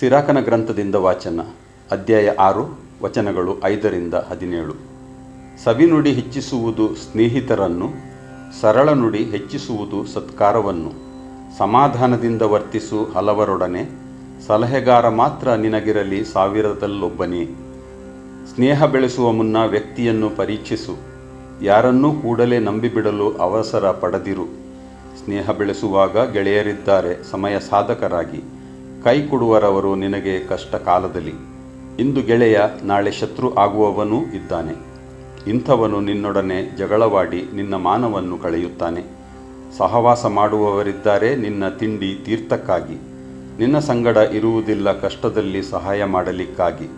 ಸಿರಾಕನ ಗ್ರಂಥದಿಂದ ವಾಚನ, ಅಧ್ಯಾಯ ಆರು, ವಚನಗಳು ಐದರಿಂದ ಹದಿನೇಳು. ಸವಿನುಡಿ ಹೆಚ್ಚಿಸುವುದು ಸ್ನೇಹಿತರನ್ನು, ಸರಳ ನುಡಿ ಹೆಚ್ಚಿಸುವುದು ಸತ್ಕಾರವನ್ನು. ಸಮಾಧಾನದಿಂದ ವರ್ತಿಸು ಹಲವರೊಡನೆ, ಸಲಹೆಗಾರ ಮಾತ್ರ ನಿನಗಿರಲಿ ಸಾವಿರದಲ್ಲೊಬ್ಬನೇ. ಸ್ನೇಹ ಬೆಳೆಸುವ ಮುನ್ನ ವ್ಯಕ್ತಿಯನ್ನು ಪರೀಕ್ಷಿಸು, ಯಾರನ್ನೂ ಕೂಡಲೇ ನಂಬಿಬಿಡಲು ಅವಸರ ಪಡೆದಿರು. ಸ್ನೇಹ ಬೆಳೆಸುವಾಗ ಗೆಳೆಯರಿದ್ದಾರೆ, ಸಮಯ ಸಾಧಕರಾಗಿ. ಕೈ ಕೊಡುವರವರು ನಿನಗೆ ಕಷ್ಟ ಕಾಲದಲ್ಲಿ. ಇಂದು ಗೆಳೆಯ, ನಾಳೆ ಶತ್ರು ಆಗುವವನೂ ಇದ್ದಾನೆ. ಇಂಥವನು ನಿನ್ನೊಡನೆ ಜಗಳವಾಡಿ ನಿನ್ನ ಮಾನವನ್ನು ಕಳೆಯುತ್ತಾನೆ. ಸಹವಾಸ ಮಾಡುವವರಿದ್ದಾರೆ ನಿನ್ನ ತಿಂಡಿ ತೀರ್ಥಕ್ಕಾಗಿ. ನಿನ್ನ ಸಂಗಡ ಇರುವುದಿಲ್ಲ ಕಷ್ಟದಲ್ಲಿ ಸಹಾಯ ಮಾಡಲಿಕ್ಕಾಗಿ.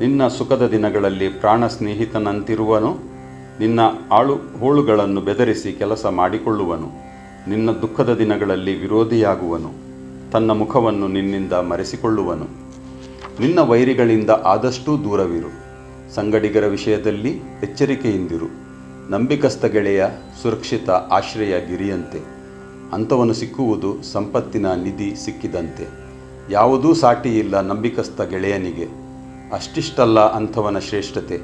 ನಿನ್ನ ಸುಖದ ದಿನಗಳಲ್ಲಿ ಪ್ರಾಣ ಸ್ನೇಹಿತನಂತಿರುವನು. ನಿನ್ನ ಆಳು ಹೋಳುಗಳನ್ನು ಬೆದರಿಸಿ ಕೆಲಸ ಮಾಡಿಕೊಳ್ಳುವನು. ನಿನ್ನ ದುಃಖದ ದಿನಗಳಲ್ಲಿ ವಿರೋಧಿಯಾಗುವನು. ತನ್ನ ಮುಖವನ್ನು ನಿನ್ನಿಂದ ಮರೆಸಿಕೊಳ್ಳುವನು. ನಿನ್ನ ವೈರಿಗಳಿಂದ ಆದಷ್ಟೂ ದೂರವಿರು. ಸಂಗಡಿಗರ ವಿಷಯದಲ್ಲಿ ಎಚ್ಚರಿಕೆಯಿಂದಿರು. ನಂಬಿಕಸ್ಥ ಗೆಳೆಯ ಸುರಕ್ಷಿತ ಆಶ್ರಯ ಗಿರಿಯಂತೆ. ಅಂಥವನು ಸಿಕ್ಕುವುದು ಸಂಪತ್ತಿನ ನಿಧಿ ಸಿಕ್ಕಿದಂತೆ. ಯಾವುದೂ ಸಾಟಿಯಿಲ್ಲ ನಂಬಿಕಸ್ಥ ಗೆಳೆಯನಿಗೆ. ಅಷ್ಟಿಷ್ಟಲ್ಲ ಅಂಥವನ ಶ್ರೇಷ್ಠತೆ.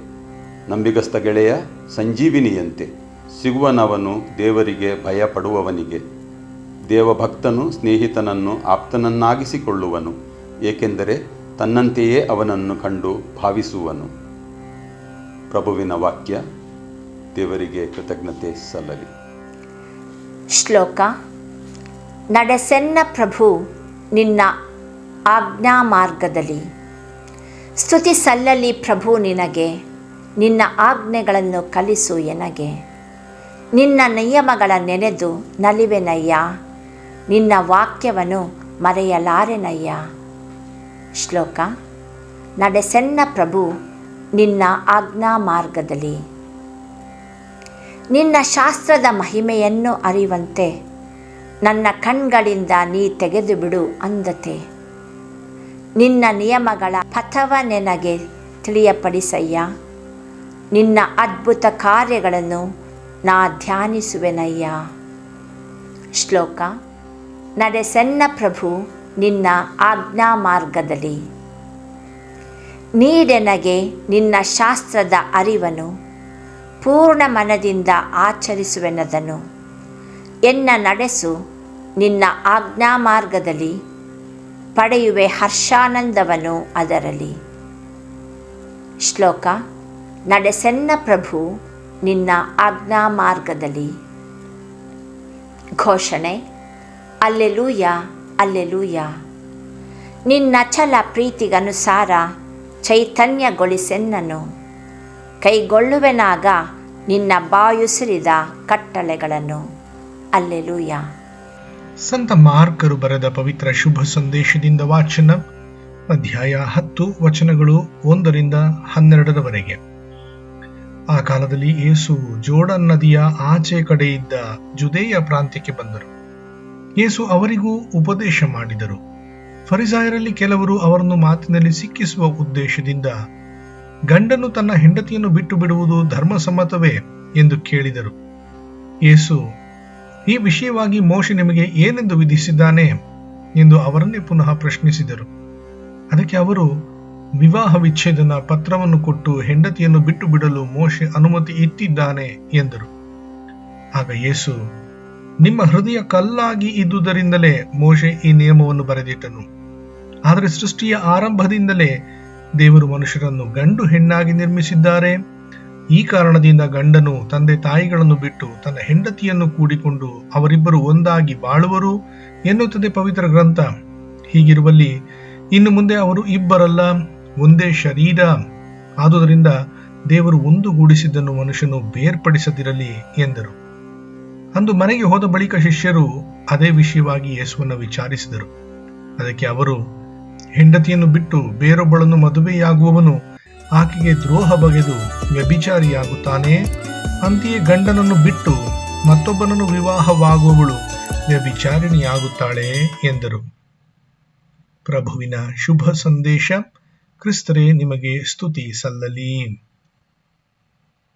ನಂಬಿಕಸ್ಥ ಗೆಳೆಯ ಸಂಜೀವಿನಿಯಂತೆ. ಸಿಗುವನವನು ದೇವರಿಗೆ ಭಯಪಡುವವನಿಗೆ. ದೇವಭಕ್ತನು ಸ್ನೇಹಿತನನ್ನು ಆಪ್ತನನ್ನಾಗಿಸಿಕೊಳ್ಳುವನು, ಏಕೆಂದರೆ ತನ್ನಂತೆಯೇ ಅವನನ್ನು ಕಂಡು ಭಾವಿಸುವನು. ಪ್ರಭುವಿನ ವಾಕ್ಯ, ದೇವರಿಗೆ ಕೃತಜ್ಞತೆ ಸಲ್ಲಲಿ. ಶ್ಲೋಕ, ನಡೆಸೆನ್ನ ಪ್ರಭು, ನಿನ್ನ ಆಜ್ಞಾ ಮಾರ್ಗದಲ್ಲಿ ಸ್ತುತಿ ಸಲ್ಲಲಿ ಪ್ರಭು ನಿನಗೆ, ನಿನ್ನ ಆಜ್ಞೆಗಳನ್ನು ಕಲಿಸು ಎನಗೆ. ನಿನ್ನ ನಿಯಮಗಳ ನೆನೆದು ನಲಿವೆನಯ್ಯ. ನಿನ್ನ ವಾಕ್ಯವನ್ನು ಮರೆಯಲಾರೆನಯ್ಯ. ಶ್ಲೋಕ ನಡೆಸೆನ್ನ ಪ್ರಭು, ನಿನ್ನ ಆಜ್ಞಾ ಮಾರ್ಗದಲ್ಲಿ. ನಿನ್ನ ಶಾಸ್ತ್ರದ ಮಹಿಮೆಯನ್ನು ಅರಿವಂತೆ ನನ್ನ ಕಣ್ಗಳಿಂದ ನೀ ತೆಗೆದು ಬಿಡು ಅಂದತೆ. ನಿನ್ನ ನಿಯಮಗಳ ಪಥವ ನೆನಗೆ ತಿಳಿಯಪಡಿಸಯ್ಯ. ನಿನ್ನ ಅದ್ಭುತ ಕಾರ್ಯಗಳನ್ನು ನಾ ಧ್ಯಾನಿಸುವೆನಯ್ಯ. ಶ್ಲೋಕ ನಡೆಸೆನ್ನ ಪ್ರಭು, ನಿನ್ನ ಆಜ್ಞಾ ಮಾರ್ಗದಲ್ಲಿ ನೀಡೆನಗೆ ನಿನ್ನ ಶಾಸ್ತ್ರದ ಅರಿವನ್ನು ಪೂರ್ಣ ಮನದಿಂದ ಆಚರಿಸುವೆನದನು. ಎನ್ನ ನಡೆಸು, ನಿನ್ನ ಆಜ್ಞಾ ಮಾರ್ಗದಲ್ಲಿ ಪಡೆಯುವೆ ಹರ್ಷಾನಂದವನು ಅದರಲ್ಲಿ. ಶ್ಲೋಕ, ನಡೆಸೆನ್ನ ಪ್ರಭು, ನಿನ್ನ ಆಜ್ಞಾ ಮಾರ್ಗದಲ್ಲಿ ಘೋಷಣೆ ಅಲ್ಲೆಲೂಯ ಅಲ್ಲೆಲೂಯ ನಿನ್ನ ಛಲ ಪ್ರೀತಿಗನುಸಾರ ಚೈತನ್ಯಗೊಳಿಸೆನ್ನನು ಕೈಗೊಳ್ಳುವೆನಾಗ ನಿನ್ನ ಬಾಯುಸಿರಿದ ಕಟ್ಟಳೆಗಳನ್ನು ಅಲ್ಲೆಲೂಯ ಸಂತ ಮಾರ್ಕರು ಬರೆದ ಪವಿತ್ರ ಶುಭ ಸಂದೇಶದಿಂದ ವಾಚನ, ಅಧ್ಯಾಯ ಹತ್ತು, ವಚನಗಳು ಒಂದರಿಂದ ಹನ್ನೆರಡರವರೆಗೆ. ಆ ಕಾಲದಲ್ಲಿ ಯೇಸು ಜೋಡನ್ ನದಿಯ ಆಚೆ ಕಡೆಯಿದ್ದ ಜುದೇಯ ಪ್ರಾಂತ್ಯಕ್ಕೆ ಬಂದರು. ಯೇಸು ಅವರಿಗೂ ಉಪದೇಶ ಮಾಡಿದರು. ಫರಿಸಾಯರಲ್ಲಿ ಕೆಲವರು ಅವರನ್ನು ಮಾತಿನಲ್ಲಿ ಸಿಕ್ಕಿಸುವ ಉದ್ದೇಶದಿಂದ, ಗಂಡನು ತನ್ನ ಹೆಂಡತಿಯನ್ನು ಬಿಟ್ಟು ಬಿಡುವುದು ಧರ್ಮಸಮ್ಮತವೇ ಎಂದು ಕೇಳಿದರು. ಯೇಸು, ಈ ವಿಷಯವಾಗಿ ಮೋಶೆ ನಿಮಗೆ ಏನೆಂದು ವಿಧಿಸಿದ್ದಾನೆ ಎಂದು ಅವರನ್ನೇ ಪುನಃ ಪ್ರಶ್ನಿಸಿದರು. ಅದಕ್ಕೆ ಅವರು, ವಿವಾಹ ವಿಚ್ಛೇದನ ಪತ್ರವನ್ನು ಕೊಟ್ಟು ಹೆಂಡತಿಯನ್ನು ಬಿಟ್ಟು ಬಿಡಲು ಮೋಶೆ ಅನುಮತಿ ಇಟ್ಟಿದ್ದಾನೆ ಎಂದರು. ಆಗ ಯೇಸು ನಿಮ್ಮ ಹೃದಯ ಕಲ್ಲಾಗಿ ಇದ್ದುದರಿಂದಲೇ ಮೋಶೆ ಈ ನಿಯಮವನ್ನು ಬರೆದಿಟ್ಟನು. ಆದರೆ ಸೃಷ್ಟಿಯ ಆರಂಭದಿಂದಲೇ ದೇವರು ಮನುಷ್ಯರನ್ನು ಗಂಡು ಹೆಣ್ಣಾಗಿ ನಿರ್ಮಿಸಿದ್ದಾರೆ. ಈ ಕಾರಣದಿಂದ ಗಂಡನು ತಂದೆ ತಾಯಿಗಳನ್ನು ಬಿಟ್ಟು ತನ್ನ ಹೆಂಡತಿಯನ್ನು ಕೂಡಿಕೊಂಡು ಅವರಿಬ್ಬರು ಒಂದಾಗಿ ಬಾಳುವರು ಎನ್ನುತ್ತದೆ ಪವಿತ್ರ ಗ್ರಂಥ. ಹೀಗಿರುವಲ್ಲಿ ಇನ್ನು ಮುಂದೆ ಅವರು ಇಬ್ಬರಲ್ಲ, ಒಂದೇ ಶರೀರ. ಆದುದರಿಂದ ದೇವರು ಒಂದುಗೂಡಿಸಿದ್ದನ್ನು ಮನುಷ್ಯನು ಬೇರ್ಪಡಿಸದಿರಲಿ ಎಂದರು. ಅಂದು ಮನೆಗೆ ಹೋದ ಬಳಿಕ ಶಿಷ್ಯರು ಅದೇ ವಿಷಯವಾಗಿ ಯೇಸುವನ್ನು ವಿಚಾರಿಸಿದರು. ಅದಕ್ಕೆ ಅವರು, ಹೆಂಡತಿಯನ್ನು ಬಿಟ್ಟು ಬೇರೊಬ್ಬಳನ್ನು ಮದುವೆಯಾಗುವವನು ಆಕೆಗೆ ದ್ರೋಹ ಬಗೆದು ವ್ಯಭಿಚಾರಿಯಾಗುತ್ತಾನೆ, ಅಂತೆಯೇ ಗಂಡನನ್ನು ಬಿಟ್ಟು ಮತ್ತೊಬ್ಬನನ್ನು ವಿವಾಹವಾಗುವವಳು ವ್ಯಭಿಚಾರಿಣಿಯಾಗುತ್ತಾಳೆ ಎಂದರು. ಪ್ರಭುವಿನ ಶುಭ ಸಂದೇಶ, ಕ್ರಿಸ್ತರೇ, ನಿಮಗೆ ಸ್ತುತಿ ಸಲ್ಲಲಿ.